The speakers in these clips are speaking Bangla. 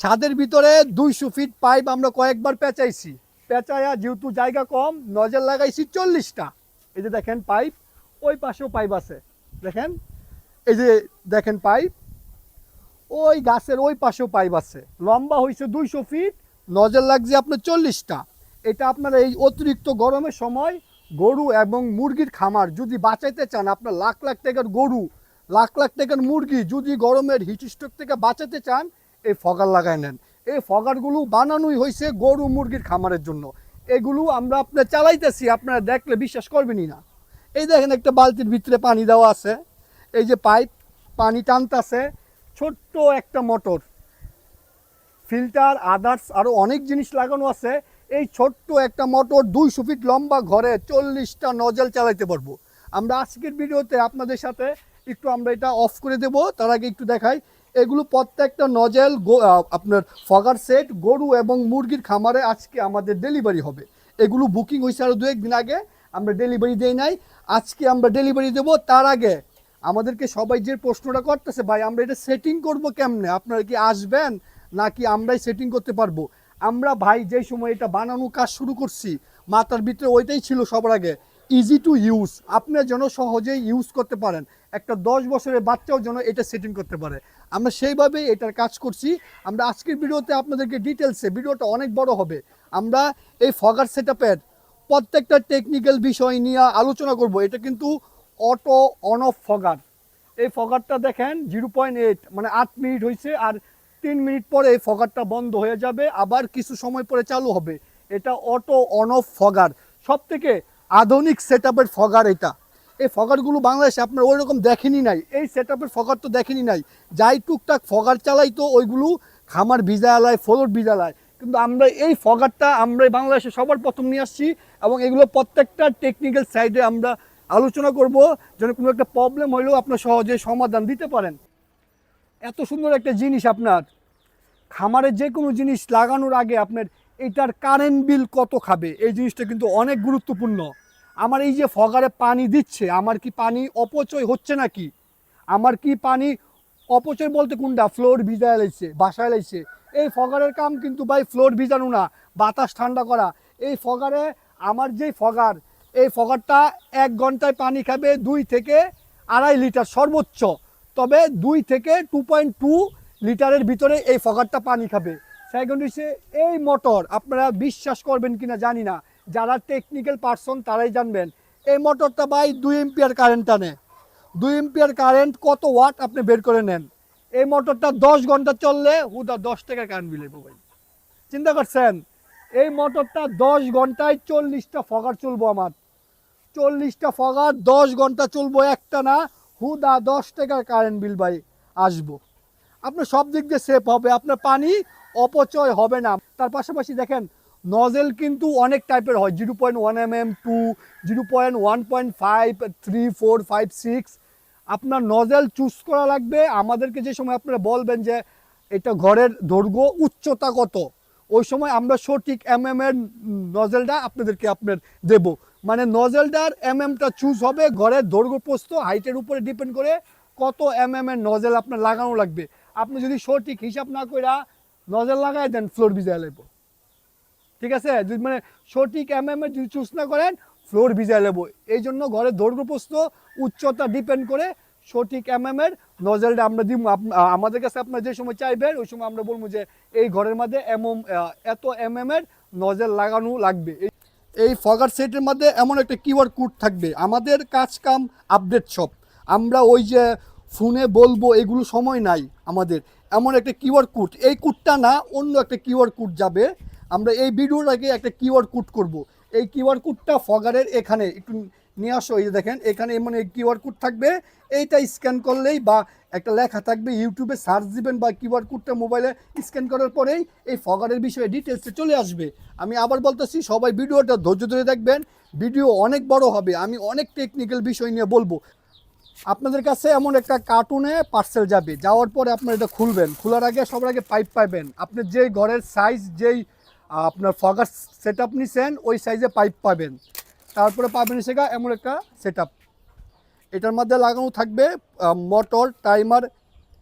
ছাদের ভিতরে দুইশো ফিট পাইপ আমরা কয়েকবার পেঁচাইছি। পেঁচায়া যেহেতু জায়গা কম নজর লাগাইছি চল্লিশটা। এই যে দেখেন পাইপ ওই পাশেও পাইপ আছে। দেখেন, এই যে দেখেন পাইপ ওই গাছের ওই পাশেও পাইপ আছে। লম্বা হয়েছে দুইশো ফিট নজর লাগছে আপনার চল্লিশটা। এটা আপনার এই অতিরিক্ত গরমের সময় গরু এবং মুরগির খামার, যদি বাঁচাইতে চান, আপনার লাখ লাখ টাকার গরু, লাখ লাখ টাকার মুরগি যদি গরমের হিটস্ট্রোক থেকে বাঁচাতে চান এই ফগার লাগায় নেন। এই ফগারগুলো বানানোই হয়েছে গরু মুরগির খামারের জন্য। এগুলো আমরা আপনার চালাইতেছি, আপনারা দেখলে বিশ্বাস করবেনই না। এই দেখেন একটা বালতির ভিতরে পানি দেওয়া আছে। এই যে পাইপ, পানি টানতাছে, ছোট্ট একটা মোটর। ফিল্টার, আদার্স আরও অনেক জিনিস লাগানো আছে। এই ছোট্ট একটা মোটর দুইশো ফিট লম্বা ঘরে চল্লিশটা নজল চালাইতে পারব। আমরা আজকের ভিডিওতে আপনাদের সাথে একটু আমরা এটা অফ করে দেব। তার আগে একটু দেখাই এগুলো প্রত্যেকটা নজেল আপনার ফগার সেট, গরু এবং মুরগির খামারে আজকে আমাদের ডেলিভারি হবে। এগুলো বুকিং হয়েছে আরও দু একদিন আগে, আমরা ডেলিভারি দেই নাই। আজকে আমরা ডেলিভারি দেবো তার আগে। আমাদেরকে সবাই যে প্রশ্নটা করতেছে, ভাই, আমরা এটা সেটিং করব কেমনে? আপনারা কি আসবেন? নাকি আমরাই সেটিং করতে পারব? আমরা ভাই যে সময় এটা বানানো কাজ শুরু করছি, মাথার ভিতরে ওইটাই ছিল সবার আগে। ইজি টু ইউজ আপনার যেন সহজেই ইউজ করতে পারেন। একটা দশ বছরের বাচ্চাও যেন এটা সেটিং করতে পারে। আমরা সেইভাবেই এটার কাজ করছি। আমরা আজকের ভিডিওতে আপনাদেরকে ডিটেলসে ভিডিওটা অনেক বড় হবে। আমরা এই ফগার সেট প্রত্যেকটা টেকনিক্যাল বিষয় নিয়ে আলোচনা করব। এটা কিন্তু অটো অন অফ ফগার এই ফগারটা দেখেন জিরো পয়েন্ট এইট মানে আট মিনিট হয়েছে আর তিন মিনিট পরে এই ফগারটা বন্ধ হয়ে যাবে। আবার কিছু সময় পরে চালু হবে। এটা অটো অন অফ ফগার সব থেকে আধুনিক সেট আপের ফগার এটা। এই ফগারগুলো বাংলাদেশে আপনার ওই রকম দেখেনি নাই। এই সেট আপের ফগার তো দেখেনি নাই। যাই টুকটাক ফগার চালাই তো ওইগুলো খামার ভিজা আলায় ফ্লোর ভিজা আলায় কিন্তু আমরা এই ফগারটা আমরা বাংলাদেশে সবার প্রথম নিয়ে আসছি এবং এগুলো প্রত্যেকটা টেকনিক্যাল সাইডে আমরা আলোচনা করব যেন কোনো একটা প্রবলেম হইলেও আপনার সহজে সমাধান দিতে পারেন। এত সুন্দর একটা জিনিস আপনার। খামারে যে কোনো জিনিস লাগানোর আগে আপনার এটার কারেন্ট বিল কত খাবে? এই জিনিসটা কিন্তু অনেক গুরুত্বপূর্ণ। আমার এই যে ফগারে পানি দিচ্ছে, আমার কি পানি অপচয় হচ্ছে নাকি? আমার কি পানি অপচয় বলতে কোনটা? ফ্লোর ভিজা লাইছে বাসায় লাইছে এই ফগারের কাম কিন্তু ভাই ফ্লোর ভিজানো না, বাতাস ঠান্ডা করা। এই ফগারে, আমার যেই ফগার, এই ফগারটা এক ঘন্টায় পানি খাবে দুই থেকে আড়াই লিটার সর্বোচ্চ। তবে দুই থেকে টু পয়েন্ট টু লিটারের ভিতরে এই ফগারটা পানি খাবে। সেকেন্ড হচ্ছে এই মোটর আপনারা বিশ্বাস করবেন কিনা জানি না। যারা টেকনিক্যাল পার্সন তারাই জানবেন। এই মোটরটা ভাই দুই এম্পিয়ার কারেন্ট টানে দুই এম্পিয়ার কারেন্ট কত ওয়াট আপনি বের করে নেন? এই মোটরটা দশ ঘণ্টা চললে হুদা দশ টাকা কারেন্ট বিল ভাই। চিন্তা করছেন? এই মোটরটা দশ ঘন্টায় চল্লিশটা ফগার চলবো আমার। চল্লিশটা ফগার দশ ঘণ্টা চলবো একটা না, হুদা দশ টাকার কারেন্ট বিল ভাই, আসব। আপনার সব দিক দিয়ে সেফ হবে। আপনার পানি অপচয় হবে না। তার পাশাপাশি দেখেন নজেল কিন্তু অনেক টাইপের হয়। Zero point one M M two zero point one point five three four five six আপনার নজেল চুজ করা লাগবে। আমাদেরকে যে সময় আপনারা বলবেন যে এটা ঘরের দৈর্ঘ্য উচ্চতা কত, ওই সময় আমরা সঠিক এম এম এর নজেলটা আপনাদেরকে আপনার দেব। মানে নজেলটার এম এমটা চুজ হবে ঘরের দৈর্ঘ্য প্রস্থ হাইটের উপরে ডিপেন্ড করে কত এম এম এর নজেল আপনার লাগানো লাগবে। আপনি যদি সঠিক হিসাব না কইরা নজেল লাগাই দেন ফ্লোর ভিজায় লাগবো ঠিক আছে? যদি মানে সঠিক এম এম এর যদি চুজ না করেন, ফ্লোর ভিজায় নেব এই জন্য ঘরের দৈর্ঘ্য প্রস্থ উচ্চতা ডিপেন্ড করে সঠিক এম এম এর নজেলটা আমরা দিব আমাদের কাছে আপনার যে সময় চাইবেন, ওই সময় আমরা বলব যে এই ঘরের মধ্যে এমন এত এম এম এর নজেল লাগানো লাগবে। এই- ফগার সেটের মধ্যে এমন একটা কিওয়ার কোড থাকবে। আমাদের কাজ কাম আপডেট সব আমরা ওই যে ফোনে বলব, এগুলো সময় নাই আমাদের। এমন একটা কিওয়ার কোড, এই কোডটা না, অন্য একটা কিওয়ার কোড যাবে। আমরা এই ভিডিওটাকে একটা কিওয়ার কোড করব। এই কিওয়ার কোডটা ফগারের এখানে, একটু নিয়ে আসো, এই দেখেন, এখানে এমন এই কিওয়ার কোড থাকবে। এইটা স্ক্যান করলেই বা একটা লেখা থাকবে, ইউটিউবে সার্চ দিবেন বা কিওয়ার কোডটা মোবাইলে স্ক্যান করার পরেই এই ফগারের বিষয়ে ডিটেলসে চলে আসবে। আমি আবার বলতেছি, সবাই ভিডিওটা ধৈর্য ধরে দেখবেন। ভিডিও অনেক বড় হবে, আমি অনেক টেকনিক্যাল বিষয় নিয়ে বলব। আপনাদের কাছে এমন একটা কার্টুনে পার্সেল যাবে, যাওয়ার পরে আপনার এটা খুলবেন, খোলার আগে, সবার আগে পাইপ পাবেন। আপনি যেই ঘরের সাইজ যেই আপনার ফগার সেট আপ নিছেন, ওই সাইজে পাইপ পাবেন। তারপরে পাবেন সেটা এমন একটা সেট এটার মধ্যে লাগানো থাকবে মোটর টাইমার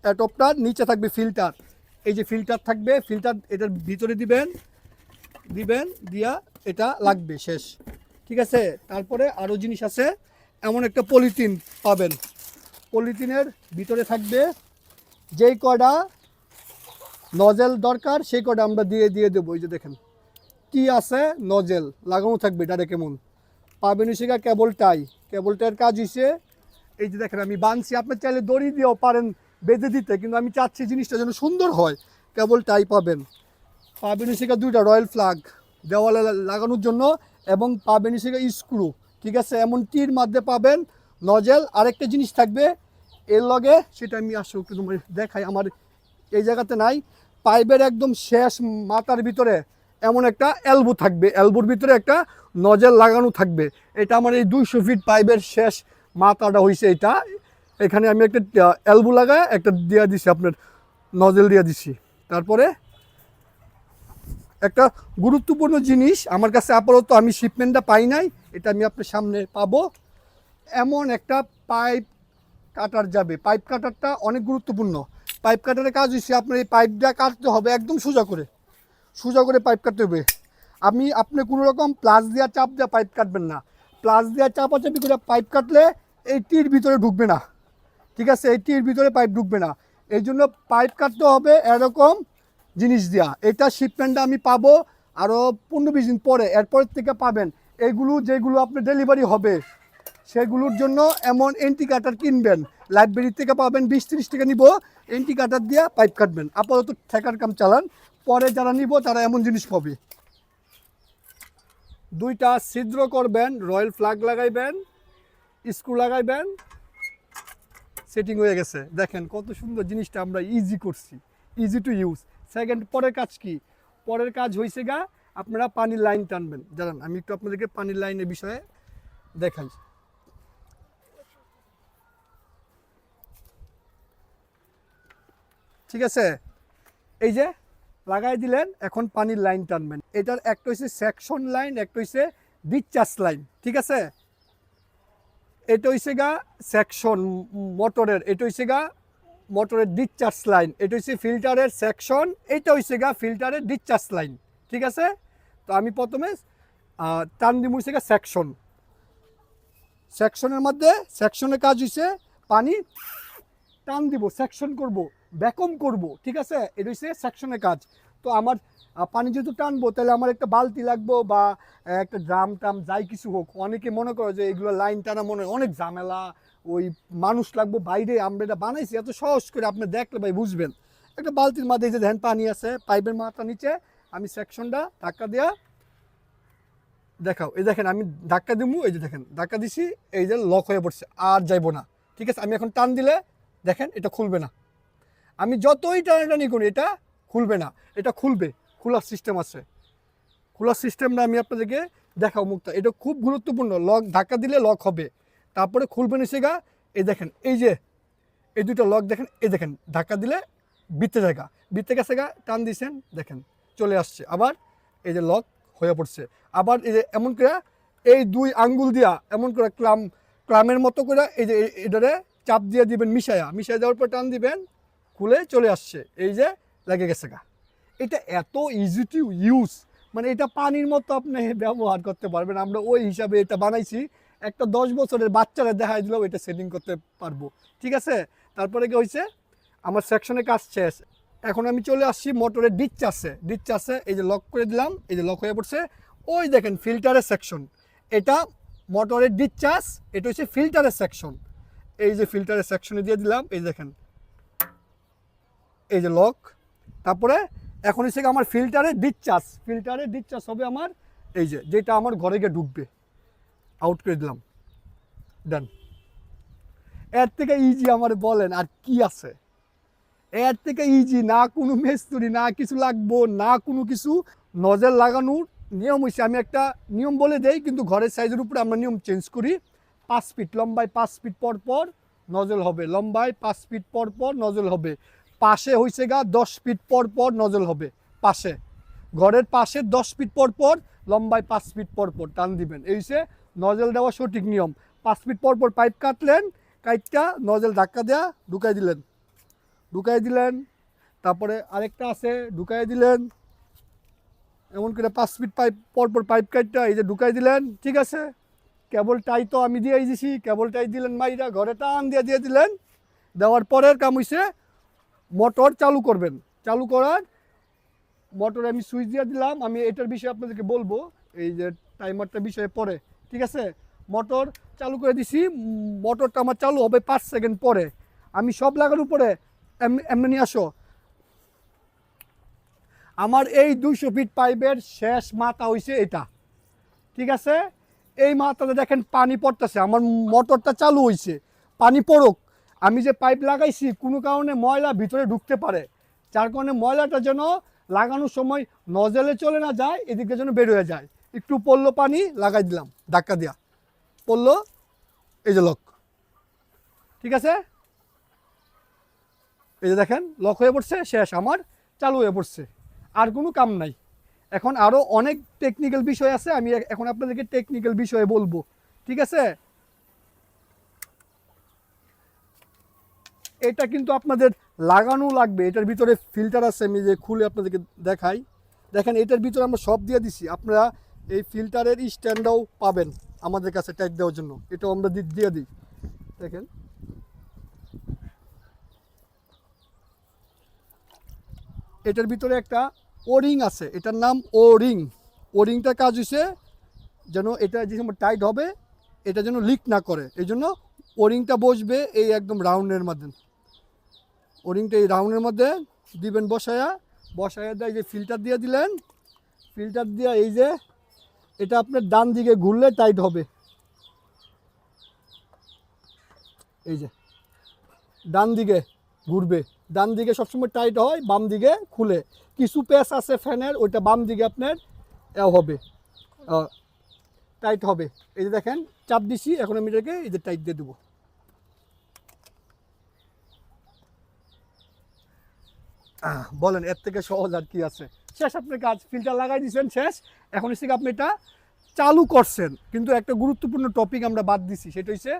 অ্যাটপটার নিচে থাকবে ফিল্টার এই যে ফিল্টার থাকবে ফিল্টার এটার ভিতরে দিবেন দিবেন, দিয়া এটা লাগবে শেষ। ঠিক আছে? তারপরে আরও জিনিস আছে। এমন একটা পলিথিন পাবেন। পলিথিনের ভিতরে থাকবে যেই কটা নজেল দরকার, সেই কটা আমরা দিয়ে দিয়ে দেবো। এই যে দেখেন, কি আছে নজেল? লাগানো থাকবে এটা কেমন পাবেন সেগা কেবল টাই। কেবল টাইয়ের কাজ হয়েছে এই যে দেখেন, আমি বানছি। আপনার চাইলে দড়ি দিয়েও পারেন, বেঁধে দিতে, কিন্তু আমি চাচ্ছি জিনিসটা যেন সুন্দর হয়। কেবল টাই পাবেন। পাবেন সেগা দুইটা রয়্যাল ফ্লাগ দেওয়ালে লাগানোর জন্য এবং পাবেন সেগা স্ক্রু। ঠিক আছে, এমন টির মধ্যে পাবেন নজেল আরেকটা জিনিস থাকবে, এর লগে সেটা আমি আসো একটু তোমার দেখাই, আমার এই জায়গাতে নাই, পাইপের একদম শেষ মাথার ভিতরে এমন একটা এলবো থাকবে এলবোর ভিতরে একটা নজেল লাগানো থাকবে, এটা আমার এই দুইশো ফিট পাইপের শেষ মাথাটা হয়েছে এটা, এখানে আমি একটা এলবো লাগায়, একটা দিয়ে দিছি আপনার নজেল দিয়ে দিছি, তারপরে একটা গুরুত্বপূর্ণ জিনিস, আমার কাছে আপাতত আমি শিপমেন্টটা পাই নাই, এটা আমি আপনার সামনে পাবো। এমন একটা পাইপ কাটার যাবে। পাইপ কাটারটা অনেক গুরুত্বপূর্ণ। পাইপ কাটারের কাজ হচ্ছে আপনার এই পাইপটা কাটতে হবে একদম সোজা করে। সোজা করে পাইপ কাটতে হবে। আমি আপনি কোনো রকম প্লাস দেওয়া চাপ দেওয়া পাইপ কাটবেন না। প্লাস দেওয়া চাপাচাপি করে পাইপ কাটলে এই টির ভিতরে ঢুকবে না। ঠিক আছে? এই টির ভিতরে পাইপ ঢুকবে না। এই জন্য পাইপ কাটতে হবে এরকম জিনিস দেওয়া এটা শিপমেন্টটা আমি পাবো আরও পনেরো বিশ দিন পরে, এরপর থেকে পাবেন। এগুলো যেগুলো আপনার ডেলিভারি হবে, সেগুলোর জন্য এমন এন্টি কাটার কিনবেন। লাইব্রেরি থেকে পাবেন, বিশ ত্রিশ টাকা নিব। এন্টি কাটার দিয়ে পাইপ কাটবেন। আপাতত ঠেকার কাম চালান। পরে যারা নিব, তারা এমন জিনিস পাবে। দুইটা ছিদ্র করবেন, রয়্যাল ফ্ল্যাগ লাগাইবেন, স্ক্রু লাগাইবেন। সেটিং হয়ে গেছে। দেখেন কত সুন্দর জিনিসটা আমরা ইজি করছি। ইজি টু ইউজ সেকেন্ড পরের কাজ কি? পরের কাজ হয়েছে গা, আপনারা পানির লাইন টানবেন। জানান আমি একটু আপনাদেরকে পানির লাইনের বিষয়ে দেখাই। ঠিক আছে? এই যে, লাগাই দিলেন, এখন পানির লাইন টানবেন। এটার একটা হচ্ছে সেকশন লাইন একটা হচ্ছে ডিসচার্জ লাইন ঠিক আছে? এটা হচ্ছে গা সেকশন মোটরের এটা হচ্ছে গা মোটরের ডিসচার্জ লাইন এটা হচ্ছে ফিল্টারের সেকশন এটা হচ্ছে গা ফিল্টারের ডিসচার্জ লাইন ঠিক আছে? তো আমি প্রথমে টান দিব হচ্ছে গা সেকশন সেকশনের মধ্যে সেকশনের কাজ হচ্ছে পানি, টান দিব সেকশন করব ব্যাকম করব, ঠিক আছে? এটা হচ্ছে সেকশনের কাজ। তো আমার পানি যেহেতু টানবো, তাহলে আমার একটা বালতি লাগবো বা, একটা ড্রাম টাম যাই কিছু হোক, অনেকে মনে করে যে এগুলো লাইন টানা মনে অনেক ঝামেলা ওই মানুষ লাগবো, বাইরে আমরা এটা বানাইছি, এত সহজ করে আপনি দেখলে ভাই বুঝবেন। একটা বালতির মাঝে যে ধ্যান পানি আছে, পাইপের মাথা নিচে, আমি সেকশনটা ধাক্কা দেওয়া দেখাও। এই দেখেন, আমি ধাক্কা দিব এই যে দেখেন, ধাক্কা দিছি, এই যে লক হয়ে পড়ছে, আর যাইবো না। ঠিক আছে, আমি এখন টান দিলে দেখেন, এটা খুলবে না। আমি যতই টানাটানি করি, এটা খুলবে না, এটা খুলবে, খোলার সিস্টেম আছে। খোলার সিস্টেমটা আমি আপনাদেরকে দেখাও মুক্ত, এটা খুব গুরুত্বপূর্ণ লক ধাক্কা দিলে লক হবে। তারপরে খুলবেন নিচে গা, এই দেখেন, এই যে, এই দুটো লক দেখেন, এই দেখেন, ধাক্কা দিলে বৃত্তে জায়গা বৃত্তে গেছে গা, টান দিয়েছেন, দেখেন, চলে আসছে। আবার এই যে লক হয়ে পড়ছে। আবার এই যে এমন করে এই দুই আঙ্গুল দিয়া, এমন করে ক্লাম, ক্লামের মতো করে এই যে এটারে চাপ দিয়ে দিবেন, মিশায়া। মিশাই দেওয়ার পর টান দিবেন, খুলে চলে আসছে। এই যে লেগে গেছে গা। এটা এত ইজি টু ইউজ মানে এটা পানির মতো আপনি ব্যবহার করতে পারবেন। আমরা ওই হিসাবে এটা বানাইছি। একটা দশ বছরের বাচ্চারা দেখাই দিলেও এটা সেটিং করতে পারব। ঠিক আছে? তারপরে কি হয়েছে? আমার সেকশনে কাজ শেষ। এখন আমি চলে আসছি মোটরের ডিচ আছে। ডিচ আছে, এই যে লক করে দিলাম, এই যে লক হয়ে পড়ছে। ওই দেখেন ফিল্টারের সেকশন এটা মোটরের ডিচার্জ এটা হচ্ছে ফিল্টারের সেকশন এই যে ফিল্টারের সেকশনে দিয়ে দিলাম, এই দেখেন। এই যে লক তারপরে এখন হচ্ছে আমার ফিল্টারে ডিসচার্জ ফিল্টারে ডিসচার্জ হবে আমার, এই যে, যেটা আমার ঘরে গিয়ে ঢুকবে। আউট করে দিলাম। ডান এর থেকে ইজি আমার বলেন আর কি আছে। এর থেকে ইজি না কোনো মেস্তুরি, না কিছু লাগবো, না কোনো কিছু। নজর লাগানোর নিয়ম হয়েছে আমি একটা নিয়ম বলে দেই, কিন্তু ঘরের সাইজের উপরে আমরা নিয়ম চেঞ্জ করি। পাঁচ ফিট লম্বায় পাঁচ ফিট পর পর নজল হবে। লম্বায় পাঁচ ফিট পর পর নজল হবে। পাশে হয়েছে গা দশ ফিট পর পর নজল হবে। পাশে। ঘরের পাশে দশ ফিট পর পর, লম্বায় পাঁচ ফিট পর পর। টান দিবেন। এই নজল দেওয়া সঠিক নিয়ম। পাঁচ ফিট পর পর পাইপ কাটলেন, কাইটটা নজল ধাক্কা দেয়া ঢুকাই দিলেন। ঢুকাই দিলেন, তারপরে আরেকটা আছে, ঢুকাই দিলেন। এমন করে পাঁচ ফিট পাইপ পরপর পাইপ কাটটা এই যে ঢুকাই দিলেন, ঠিক আছে? কেবল টাই তো আমি দিয়ে দিছি, কেবল টাই দিলেন মাইরা, ঘরে টান দিয়ে দিয়ে দিলেন। দেওয়ার পরের কাম হইছে, মোটর চালু করবেন। চালু করার মোটর আমি সুইচ দিয়ে দিলাম। আমি এটার বিষয়ে আপনাদেরকে বলব, এই যে টাইমারটার বিষয়ে পরে। ঠিক আছে? মোটর চালু করে দিছি। মোটরটা আমার চালু হবে পাঁচ সেকেন্ড পরে। আমি সব লাগানোর উপরে এম- এমনি আসো। আমার এই দুইশো ফিট পাইপের শেষ মাথা হইছে এটা। ঠিক আছে? এই মাথাতে দেখেন পানি পড়তেছে। আমার মোটরটা চালু হইছে। পানি পড়ুক। আমি যে পাইপ লাগাইছি, কোনো কারণে ময়লা ভিতরে ঢুকতে পারে। যার কারণে ময়লাটা যেন লাগানোর সময় নজেলে চলে না যায়, এদিকে যেন বের হয়ে যায়। একটু পড়ল পানি, লাগাই দিলাম, ধাক্কা দিয়া। পড়ল, এই যে লক ঠিক আছে? এই যে দেখেন লক হয়ে পড়ছে, শেষ, আমার চালু হয়ে পড়ছে। আর কোনো কাম নাই। এখন আরও অনেক টেকনিক্যাল বিষয় আছে, আমি এখন আপনাদেরকে টেকনিক্যাল বিষয়ে বলব। ঠিক আছে? এটা কিন্তু আপনাদের লাগানো লাগবে। এটার ভিতরে ফিল্টার আছে, আমি যে খুলে আপনাদেরকে দেখাই। দেখেন, এটার ভিতরে আমরা সব দিয়ে দিছি। আপনারা এই ফিল্টারের স্ট্যান্ডটাও পাবেন আমাদের কাছে ট্যাগ দেওয়ার জন্য। এটাও আমরা দিয়ে দিই। দেখেন। এটার ভিতরে একটা ওরিং আছে। এটার নাম ও রিং ও রিংটার কাজ হচ্ছে যেন এটা যে সময় টাইট হবে, এটা যেন লিক না করে। এই জন্য ও রিংটা বসবে এই একদম রাউন্ডের মধ্যে। ও রিংটা এই রাউন্ডের মধ্যে দিবেন বসায়া। বসায়া দেয় যে ফিল্টার দিয়ে দিলেন। ফিল্টার দিয়ে এই যে এটা আপনার ডান দিকে ঘুরলে টাইট হবে। এই যে, ডান দিকে ঘুরবে। ডান দিকে সবসময় টাইট হয়, বাম দিকে খুলে। কিছু পেস আছে ফ্যানের, ওইটা বাম দিকে আপনার এ হবে। টাইট হবে। এই যে দেখেন, চাপ দিছি, এখন আমি এটাকে এই যে টাইট দিয়ে দেবো। বলেন, এর থেকে সহজ আর কি আছে? শেষ আপনার কাজ ফিল্টার লাগাই দিয়েছেন শেষ। এখন এসে আপনি এটা চালু করছেন। কিন্তু একটা গুরুত্বপূর্ণ টপিক আমরা বাদ দিছি, সেটা হচ্ছে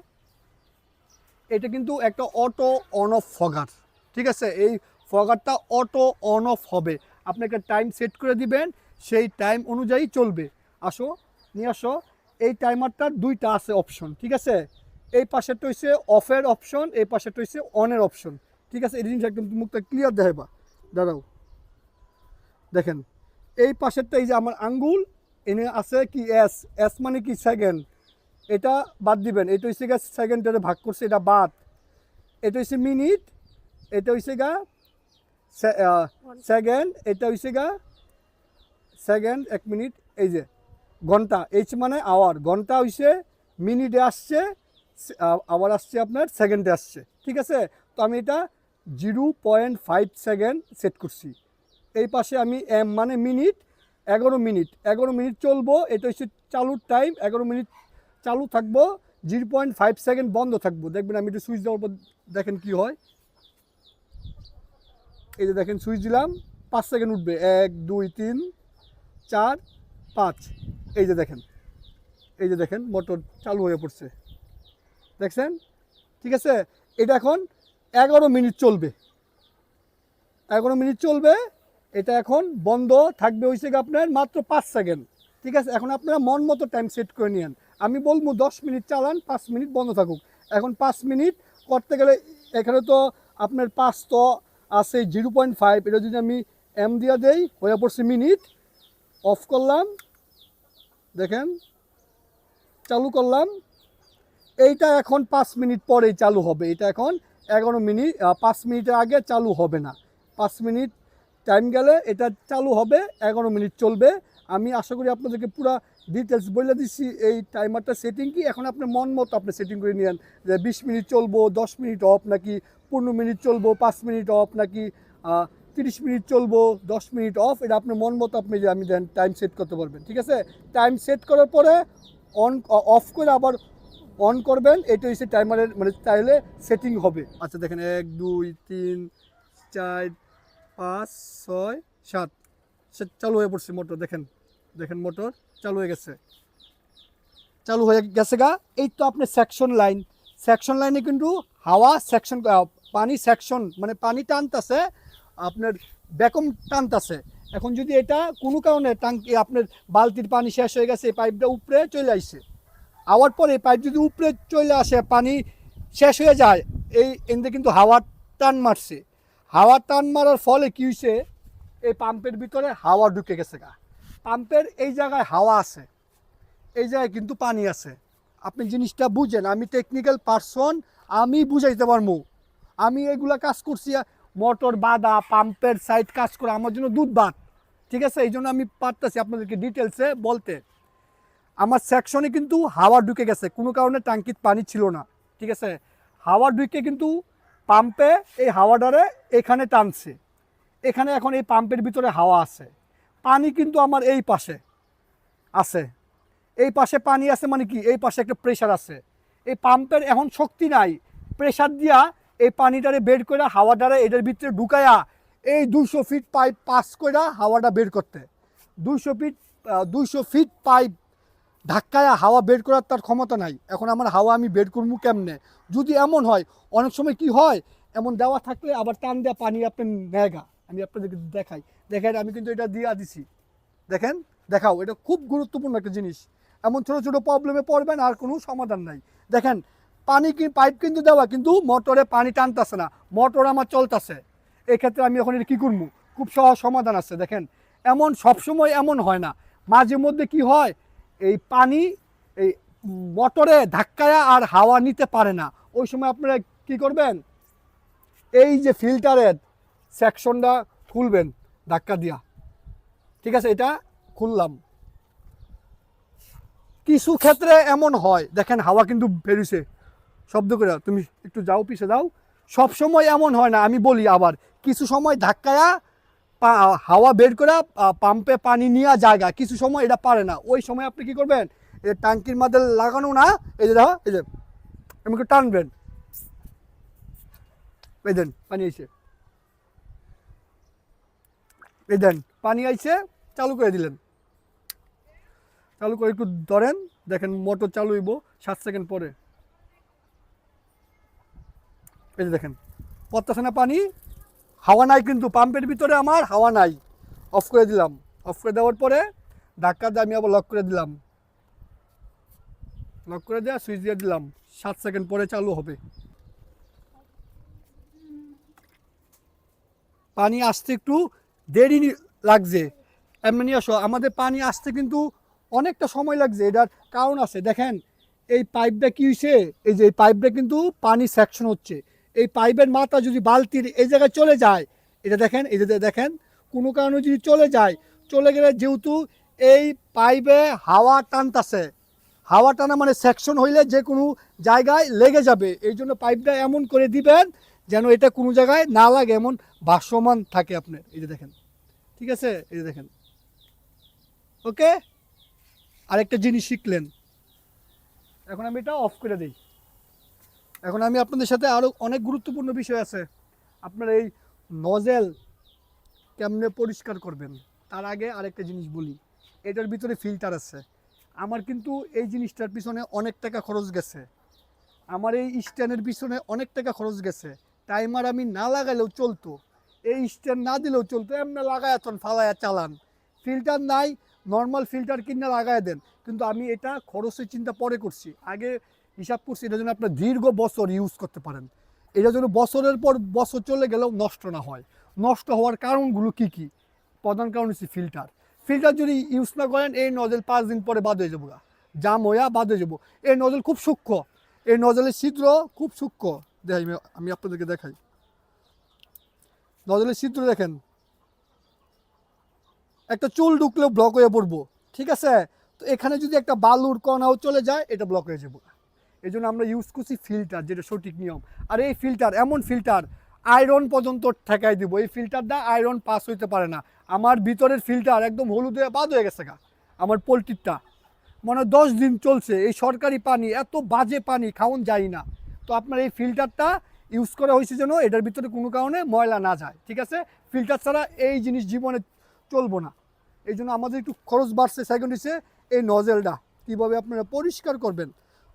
এটা কিন্তু একটা অটো অন অফ ফগার। ঠিক আছে? এই ফগারটা অটো অন অফ হবে। আপনি একটা টাইম সেট করে দিবেন, সেই টাইম অনুযায়ী চলবে। আসো, নিয়ে আসো। এই টাইমারটার দুইটা আছে অপশন ঠিক আছে? এই পাশেরটা হচ্ছে অফের অপশন এই পাশেরটা হচ্ছে অনের অপশন ঠিক আছে? এই জিনিস একদম মুখটা ক্লিয়ার দেখাবা দাঁড়াও। দেখেন এই পাশেরটা এই যে আমার আঙ্গুল এনে আছে কি এস এস মানে কি সেকেন্ড এটা বাদ দিবেন এটা হচ্ছে গা সেকেন্ডারে ভাগ করছে এটা বাদ। এটা হচ্ছে মিনিট এটা হচ্ছে গা সেকেন্ড এটা হচ্ছে গা সেকেন্ড এক মিনিট এই যে ঘণ্টা এইচ মানে আওয়ার ঘণ্টা হইছে মিনিটে আসছে আওয়ার আসছে আপনার সেকেন্ডে আসছে ঠিক আছে? তো আমি এটা zero point five second set করছি। এই পাশে আমি এম মানে মিনিট, এগারো মিনিট। এগারো মিনিট চলবো, এটা হচ্ছে চালুর টাইম এগারো মিনিট চালু থাকব জিরো পয়েন্ট ফাইভ সেকেন্ড বন্ধ থাকব। দেখবেন আমি একটু সুইচ দেওয়ার পর দেখেন কি হয়। এই যে দেখেন সুইচ দিলাম, পাঁচ সেকেন্ড উঠবে। এক, দুই, তিন, চার, পাঁচ। এই যে দেখেন, এই যে দেখেন মোটর চালু হয়ে পড়ছে। দেখছেন? ঠিক আছে? এটা এখন এগারো মিনিট চলবে। এগারো মিনিট চলবে এটা এখন বন্ধ থাকবে হয়েছে আপনার মাত্র পাঁচ সেকেন্ড ঠিক আছে? এখন আপনারা মন মতো টাইম সেট করে নিয়েন। আমি বলব দশ মিনিট চালান, পাঁচ মিনিট বন্ধ থাকুক। এখন পাঁচ মিনিট করতে গেলে এখানে তো আপনার পাঁচ তো আছে জিরো পয়েন্ট ফাইভ এটা যদি আমি এম দিয়া দেই, হয়ে পড়ছে মিনিট। অফ করলাম। দেখেন। চালু করলাম। এইটা এখন পাঁচ মিনিট পরেই চালু হবে। এটা এখন এগারো মিনিট পাঁচ মিনিটের আগে চালু হবে না। পাঁচ মিনিট টাইম গেলে এটা চালু হবে, এগারো মিনিট চলবে। আমি আশা করি আপনাদেরকে পুরো ডিটেলস বলে দিচ্ছি এই টাইমারটা সেটিং কি। এখন আপনি মন মতো আপনি সেটিং করে নিয়েন যে বিশ মিনিট চলবো, দশ মিনিট অফ নাকি, পনেরো মিনিট চলবো, পাঁচ মিনিট অফ নাকি তিরিশ মিনিট চলবো, দশ মিনিট অফ এটা আপনার মন মতো আপনি যে আমি দেন টাইম সেট করতে পারবেন, ঠিক আছে? টাইম সেট করার পরে অন অফ করে আবার অন করবেন এটা হচ্ছে টাইমারের মানে চাইলে সেটিং হবে। আচ্ছা দেখেন, এক, দুই, তিন, চার পাঁচ, ছয়, সাত। সে- চালু হয়ে পড়ছে মোটর, দেখেন। দেখেন মোটর, চালু হয়ে গেছে। চালু হয়ে গেছে গা। এই তো আপনার সেকশন লাইন সেকশন লাইনে কিন্তু হাওয়া সেকশন পানি সেকশন মানে পানি টানতেছে, আপনার বেকম টানতাছে। এখন যদি এটা কোনো কারণে টাঙ্কি, আপনার বালতির পানি শেষ হয়ে গেছে, এই পাইপটা উপরে চলে আসছে আওয়ার পরে এই পাইপ যদি উপরে চলে আসে, পানি শেষ হয়ে যায়, এই এনতে কিন্তু হাওয়ার টান মারছে। হাওয়া টান মারার ফলে কী হয়েছে এই পাম্পের ভিতরে হাওয়া ঢুকে গেছে গা। পাম্পের এই জায়গায় হাওয়া আছে, এই জায়গায় কিন্তু পানি আছে। আপনি জিনিসটা বুঝেন, আমি টেকনিক্যাল পার্সন আমি বুঝাইতে পারব আমি এগুলা কাজ করছি, মোটর বাদা পাম্পের সাইড কাজ করে, আমার জন্য দুধ বাদ। ঠিক আছে? এই জন্য আমি পারতেছি আপনাদেরকে ডিটেলসে বলতে। আমার সেকশনে কিন্তু হাওয়া ঢুকে গেছে, কোনো কারণে ট্যাঙ্কিত পানি ছিল না। ঠিক আছে? হাওয়া ঢুকে কিন্তু পাম্পে এই হাওয়াটারে এখানে টানছে। এখানে এখন এই পাম্পের ভিতরে হাওয়া আছে। পানি কিন্তু আমার এই পাশে আছে। এই পাশে পানি আছে মানে কি? এই পাশে একটা প্রেশার আছে। এই পাম্পের এখন শক্তি নাই। প্রেশার দিয়া এই পানিটারে বের করে হাওয়াটারে এটার ভিতরে ঢুকায়া এই দুশো ফিট পাইপ পাস করে হাওয়াটা বের করতে। দুশো ফিট দুশো ফিট পাইপ ধাক্কায় হাওয়া বের করার তার ক্ষমতা নাই। এখন আমার হাওয়া আমি বের করব কেমনে? যদি এমন হয়, অনেক সময় কি হয়, এমন দেওয়া থাকলে আবার টান দেওয়া পানি আপনি নেগা। আমি আপনাদেরকে দেখাই। দেখেন, আমি কিন্তু এটা দিয়ে দিছি। দেখেন, দেখাও, এটা খুব গুরুত্বপূর্ণ একটা জিনিস। এমন ছোটো ছোটো প্রবলেমে পড়বেন, আর কোনো সমাধান নাই। দেখেন, পানি কি পাইপ কিন্তু দেওয়া, কিন্তু মোটরে পানি টানতেছে না। মোটর আমার চলতেছে। এক্ষেত্রে আমি এখন এটা কী করব? খুব সহজ সমাধান আছে। দেখেন, এমন সবসময় এমন হয় না। মাঝে মধ্যে কি হয় এই পানি, এই মোটরে ধাক্কায় আর হাওয়া নিতে পারে না। ওই সময় আপনারা কি করবেন? এই যে ফিল্টারের সেকশনটা খুলবেন ধাক্কা দিয়া। ঠিক আছে, এটা খুললাম। কিছু ক্ষেত্রে এমন হয়, দেখেন হাওয়া কিন্তু বেরিয়েছে। শব্দ করে, তুমি একটু যাও, পিছে যাও। সব সময় এমন হয় না, আমি বলি আবার। কিছু সময় ধাক্কায়া হাওয়া বের করে পাম্পে পানি নেওয়া জায়গা। কিছু সময় এটা পারে না। ওই সময় আপনি কি করবেন? এই ট্যাঙ্কির মধ্যে লাগানো না, এই যে দেখো, এই যে আমাকে টানবেন। এই দেন, পানি আইছে। এই দেন, পানি আইছে, চালু করে দিলেন। চালু করে একটু ধরেন, দেখেন মোটর চালু হইব সাত সেকেন্ড পরে। এই যে দেখেন, পড়তেছে পানি হাওয়া নাই কিন্তু, পাম্পের ভিতরে আমার হাওয়া নাই। অফ করে দিলাম। অফ করে দেওয়ার পরে ধাক্কা দিয়ে আমি আবার লক করে দিলাম। লক করে দেওয়া সুইচ দিয়ে দিলাম। সাত সেকেন্ড পরে চালু হবে। পানি আসতে একটু দেরি লাগছে। এমনি আসো, আমাদের পানি আসতে কিন্তু অনেকটা সময় লাগছে। এটার কারণ আছে। দেখেন, এই পাইপটা কি হয়েছে এই যে এই পাইপটা কিন্তু পানি সেকশন হচ্ছে। এই পাইপের মাথা যদি বালতির এই জায়গায় চলে যায়, এটা দেখেন, এই যে দেখেন, কোনো কারণে যদি চলে যায়, চলে গেলে যেহেতু এই পাইপে হাওয়া টানতাছে। হাওয়া টানা মানে সেকশন হইলে যে কোনো জায়গায় লেগে যাবে। এই জন্য পাইপটা এমন করে দিবেন যেন এটা কোনো জায়গায় না লাগে, এমন ভাসমান থাকে আপনার। এই যে দেখেন, ঠিক আছে? এই যে দেখেন, ওকে? আরেকটা জিনিস শিখলেন। এখন আমি এটা অফ করে দিই। এখন আমি আপনাদের সাথে আরও অনেক গুরুত্বপূর্ণ বিষয় আছে। আপনার এই নজেল কেমনে পরিষ্কার করবেন? তার আগে আরেকটা জিনিস বলি। এটার ভিতরে ফিল্টার আছে। আমার কিন্তু এই জিনিসটার পিছনে অনেক টাকা খরচ গেছে। আমার এই স্ট্যান্ডের পিছনে অনেক টাকা খরচ গেছে। টাইমার আমি না লাগালেও চলতো। এই স্ট্যান্ড না দিলেও চলতো। এমনি লাগায় ফালায়া চালান। ফিল্টার নাই নর্মাল ফিল্টার কিনে লাগায় দেন। কিন্তু আমি এটা খরচের চিন্তা পরে করছি। আগে হিসাব করছি, এটা যেন আপনার দীর্ঘ বছর ইউজ করতে পারেন। এটা যেন বছরের পর বছর চলে গেলেও নষ্ট না হয়। নষ্ট হওয়ার কারণগুলো কি কি? প্রধান কারণ হচ্ছে ফিল্টার ফিল্টার যদি ইউজ না করেন, এই নজেল পাঁচ দিন পরে বাদ হয়ে যাব। জাম হইয়া বাদ হয়ে যাব। এই নজল খুব সূক্ষ্ম। এই নজলের ছিদ্র খুব সূক্ষ্ম। দেখাই, আমি- আমি আপনাদেরকে দেখাই। নজলের ছিদ্র দেখেন। একটা চুল ঢুকলেও ব্লক হয়ে পড়ব। ঠিক আছে? তো এখানে যদি একটা বালুর কণাও চলে যায়, এটা ব্লক হয়ে যাব এই জন্য আমরা ইউজ করছি ফিল্টার যেটা সঠিক নিয়ম। আর এই ফিল্টার এমন ফিল্টার আয়রন পর্যন্ত ঠেকাই দিব। এই ফিল্টার ফিল্টারটা আয়রন পাস হইতে পারে না। আমার ভিতরের ফিল্টার একদম হলুদ বাদ হয়ে গেছে গা, আমার পোলট্রিরটা মানে দশ দিন চলছে, এই সরকারি পানি, এত বাজে পানি খাওয়ান যায় না। তো আপনার এই ফিল্টারটা ইউজ করা হয়েছে যেন এটার ভিতরে কোনো কারণে ময়লা না যায়, ঠিক আছে? ফিল্টার ছাড়া এই জিনিস জীবনে চলবো না। এই জন্য আমাদের একটু খরচ বাড়ছে সেকেন্ড হচ্ছে এই নজেলটা কীভাবে আপনারা পরিষ্কার করবেন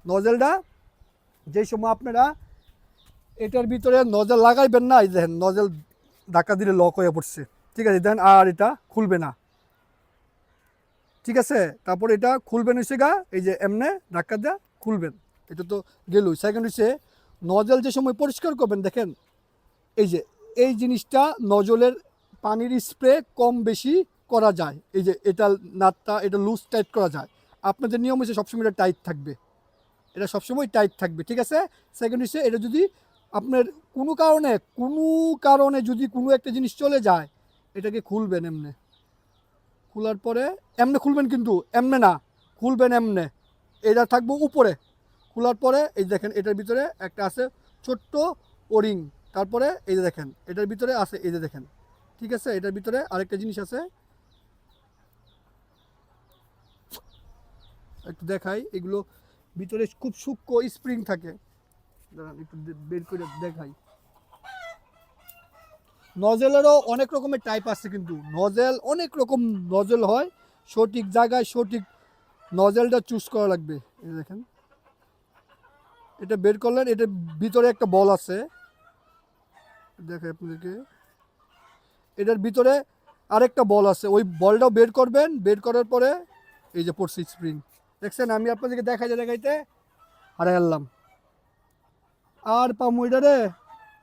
নজেলটা, যেই সময় আপনারা এটার ভিতরে নজেল লাগাইবেন না, এই দেখেন নজেল ধাক্কা দিলে লক হয়ে পড়ছে। ঠিক আছে দেন আর এটা খুলবে না। ঠিক আছে, তারপর এটা খুলবেন হচ্ছে গা, এই যে এমনে ধাক্কা দেওয়া খুলবেন। এটা তো গেলই। সেকেন্ড হচ্ছে নজল যে সময় পরিষ্কার করবেন, দেখেন, এই যে, এই জিনিসটা নজলের পানির স্প্রে কম বেশি করা যায়। এই যে, এটা নাটটা, এটা লুজ টাইট করা যায়। আপনাদের নিয়ম হচ্ছে সবসময় এটা টাইট থাকবে। এটা সবসময় টাইট থাকবে, ঠিক আছে? সেকেন্ড হচ্ছে এটা যদি আপনার কোনো কারণে কোনো কারণে যদি কোনো একটা জিনিস চলে যায়, এটাকে খুলবেন এমনে। খোলার পরে, এমনে খুলবেন কিন্তু, এমনে না, খুলবেন এমনে। এটা থাকব উপরে। খোলার পরে, এই দেখেন, এটার ভিতরে একটা আছে ছোট্ট ওরিং। তারপরে, এই যে দেখেন, এটার ভিতরে আছে, এই যে দেখেন, ঠিক আছে? এটার ভিতরে আরেকটা জিনিস আছে। একটু দেখাই, এগুলো ভিতরে খুব সূক্ষ্ম স্প্রিং থাকে। দাঁড়ান, একটু বের করে দেখাই। নজেলেরও অনেক রকমের টাইপ আছে কিন্তু। নজেল, অনেক রকম নজেল হয়। সঠিক জায়গায় সঠিক নজেলটা চুজ করা লাগবে। এই দেখেন। এটা বের করলেন এটার ভিতরে একটা বল আছে। দেখে আপনাদেরকে। এটার ভিতরে আরেকটা বল আছে। ওই বলটাও বের করবেন, বের করার পরে এই যে পড়ছে স্প্রিং দেখছেন, আমি আপনাদেরকে দেখাইতে দেখাইতে হারাই আনলাম আর পামু এটা রে?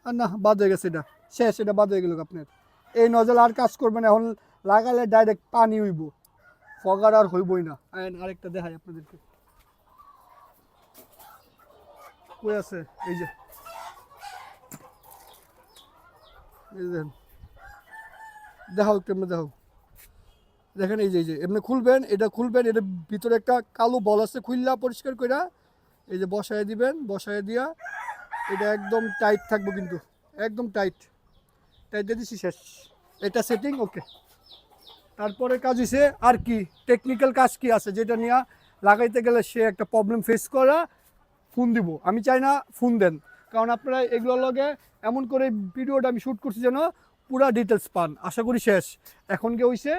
আর না, বাদ হয়ে গেছে এটা। শেষ, এটা বাদ হয়ে গেল আপনার। এই নজল আর কাজ করবে না, এখন লাগালে ডাইরেক্ট পানি হইব। ফগার আর হইবই না। আরেকটা দেখাই আপনাদেরকে। কই আছে? এই যে। দেখাও একটু দেখাও। দেখেন এই যে এই যে, এমনি খুলবেন, এটা খুলবেন এটার ভিতরে একটা কালো বল আছে, খুললা পরিষ্কার কইরা এই যে বসায় দিবেন, বসায় দিয়া এটা একদম টাইট থাকব কিন্তু, একদম টাইট। টাইট দিয়ে দিছি শেষ। এটা সেটিং ওকে তারপরে কাজ হয়েছে আর কি টেকনিক্যাল কাজ কি আছে, যেটা নিয়ে লাগাইতে গেলে সে একটা প্রবলেম ফেস করা ফোন দিব। আমি চাই না ফোন দেন। কারণ আপনারা এগুলোর লগে এমন করে ভিডিওটা আমি শ্যুট করছি যেন পুরা ডিটেলস পান। আশা করি শেষ। এখন কি হয়েছে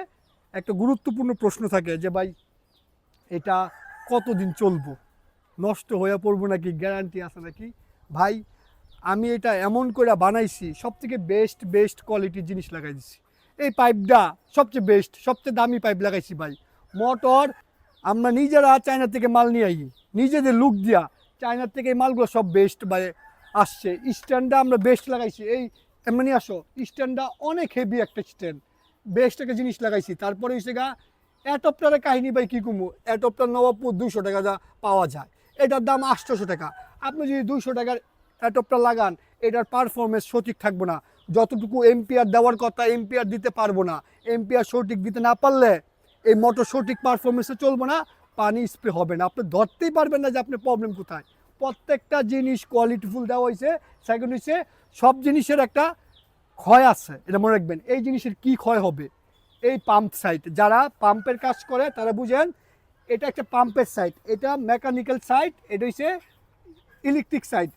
একটা গুরুত্বপূর্ণ প্রশ্ন থাকে যে, ভাই, এটা কতদিন চলবো? নষ্ট হয়ে পড়ব নাকি? গ্যারান্টি আছে নাকি? ভাই, আমি এটা এমন করে বানাইছি সব থেকে বেস্ট বেস্ট কোয়ালিটির জিনিস লাগাই দিছি। এই পাইপটা সবচেয়ে বেস্ট সবচেয়ে দামি পাইপ লাগাইছি ভাই। মোটর আমরা নিজেরা চায়না থেকে মাল নিয়ে আই নিজেদের লুক দিয়া চায়নার থেকে এই মালগুলো সব বেস্ট ভাই আসছে। স্ট্যান্ডটা আমরা বেস্ট লাগাইছি। এই, এমনি আসো স্ট্যান্ডটা অনেক হেভি একটা স্ট্যান্ড বেস্ট একটা জিনিস লাগাইছি। তারপরে হচ্ছে গা অ্যাটপটারের কাহিনী ভাই কী কমু? অ্যাটপটার নবাবপুর দুশো টাকা যা পাওয়া যায়। এটার দাম আটশোশো টাকা। আপনি যদি দুশো টাকার অ্যাটপটা লাগান, এটার পারফরমেন্স সঠিক থাকব না। যতটুকু এমপিআর দেওয়ার কথা, এমপিআর দিতে পারব না। এমপিআর সঠিক দিতে না পারলে এই মোটর সঠিক পারফরমেন্সে চলবো না, পানি স্প্রে হবে না। আপনি ধরতেই পারবেন না যে আপনার প্রবলেম কোথায়। প্রত্যেকটা জিনিস কোয়ালিটিফুল দেওয়া হয়েছে সেকেন্ড হচ্ছে সব জিনিসের একটা ক্ষয় আছে, এটা মনে রাখবেন। এই জিনিসের কি ক্ষয় হবে? এই পাম্প সাইট যারা পাম্পের কাজ করে, তারা বুঝেন, এটা একটা পাম্পের সাইট এটা মেকানিক্যাল সাইট এটা হচ্ছে ইলেকট্রিক সাইট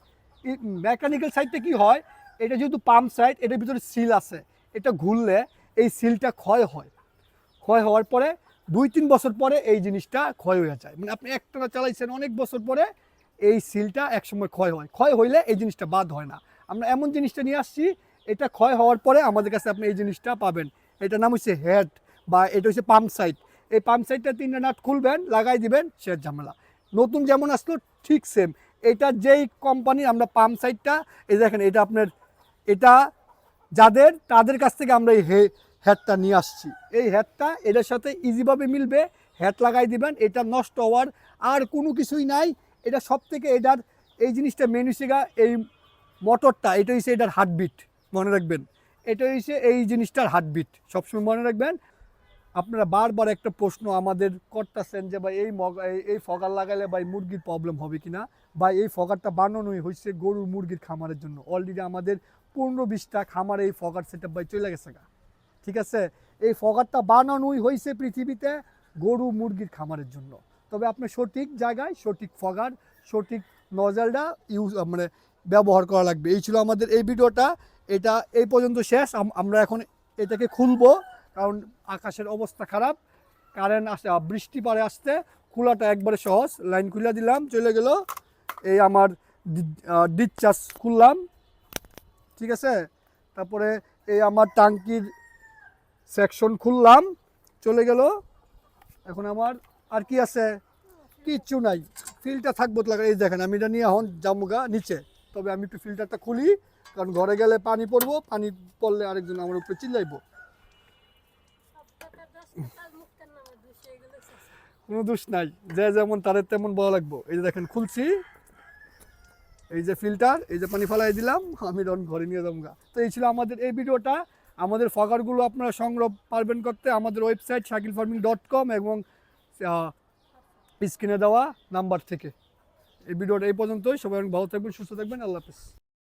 মেকানিক্যাল সাইটটা কি হয়? এটা যেহেতু পাম্প সাইট এটার ভিতরে সিল আছে। এটা ঘুরলে এই সিলটা ক্ষয় হয়। ক্ষয় হওয়ার পরে দুই তিন বছর পরে এই জিনিসটা ক্ষয় হয়ে যায়। মানে আপনি একটানা চালাইছেন অনেক বছর পরে এই সিলটা একসময় ক্ষয় হয়। ক্ষয় হইলে এই জিনিসটা বাদ হয় না। আমরা এমন জিনিসটা নিয়ে আসছি এটা ক্ষয় হওয়ার পরে আমাদের কাছে আপনি এই জিনিসটা পাবেন। এটার নাম হচ্ছে হেড বা এটা হচ্ছে পাম্প সাইট। এই পাম্প সাইটটা তিনটা নাট খুলবেন, লাগাই দিবেন শেষ ঝামেলা। নতুন যেমন আসলো, ঠিক সেম এটা যেই কোম্পানির আমরা পাম্প সাইটটা, এই দেখেন, এটা আপনার, এটা যাদের, তাদের কাছ থেকে আমরা এই হে হ্যাটটা নিয়ে আসছি। এই হ্যাটটা এটার সাথে ইজিভাবে মিলবে। হ্যাট লাগাই দিবেন, এটা নষ্ট হওয়ার আর কোনো কিছুই নাই। এটা সব থেকে এটার, এই জিনিসটা মেন হিসেবে এই মোটরটা এটা হচ্ছে এটার হার্টবিট মনে রাখবেন, এটা হচ্ছে এই জিনিসটার হার্টবিট। সবসময় মনে রাখবেন, আপনারা বারবার একটা প্রশ্ন আমাদের করতেছেন যে, ভাই, এই মগ, এই- ফগার লাগালে ভাই মুরগির প্রবলেম হবে কি না বা এই ফগারটা বানানোই হচ্ছে গরু মুরগির খামারের জন্য। অলরেডি আমাদের পনেরো বিশটা খামারে এই ফগার সেট ভাই চলে গেছে গা। ঠিক আছে? এই ফগারটা বানানোই হয়েছে পৃথিবীতে গরু মুরগির খামারের জন্য। তবে আপনি সঠিক জায়গায় সঠিক ফগার, সঠিক নজলটা ইউজ মানে ব্যবহার করা লাগবে। এই ছিল আমাদের এই ভিডিওটা। এটা এই পর্যন্ত শেষ। আম- আমরা এখন এটাকে খুলবো, কারণ আকাশের অবস্থা খারাপ। কারেন্ট আসে বৃষ্টি পারে আসতে। খোলাটা একবারে সহজ। লাইন খুলে দিলাম, চলে গেল। এই আমার ডিসচার্জ খুললাম। ঠিক আছে? তারপরে এই আমার টাঙ্কির সেকশন খুললাম, চলে গেল। এখন আমার আর কি আছে? কিচ্ছু নাই। ফিল্টার থাকব তো লাগা। এই দেখেন, আমি এটা নিয়ে এখন জামুগা নিচে। তবে আমি একটু ফিল্টারটা খুলি। কারণ ঘরে গেলে পানি পড়ব, পানি পড়লে আরেকজন আমার উপরে চিল্লাইবো। কোনো দোষ নাই। যে যেমন তাদের তেমন বড় লাগবো। এই যে দেখেন খুলছি। এই যে ফিল্টার, এই যে পানি ফালাই দিলাম, আমি তখন ঘরে নিয়ে যাব। তো এই ছিল আমাদের এই ভিডিওটা। আমাদের ফগারগুলো আপনারা সংগ্রহ পারবেন করতে আমাদের website Shakil farming dot com এবং স্ক্রিনে দেওয়া নাম্বার থেকে। এই ভিডিওটা এই পর্যন্তই। সবাই ভালো থাকবেন, সুস্থ থাকবেন। আল্লাহ হাফিজ।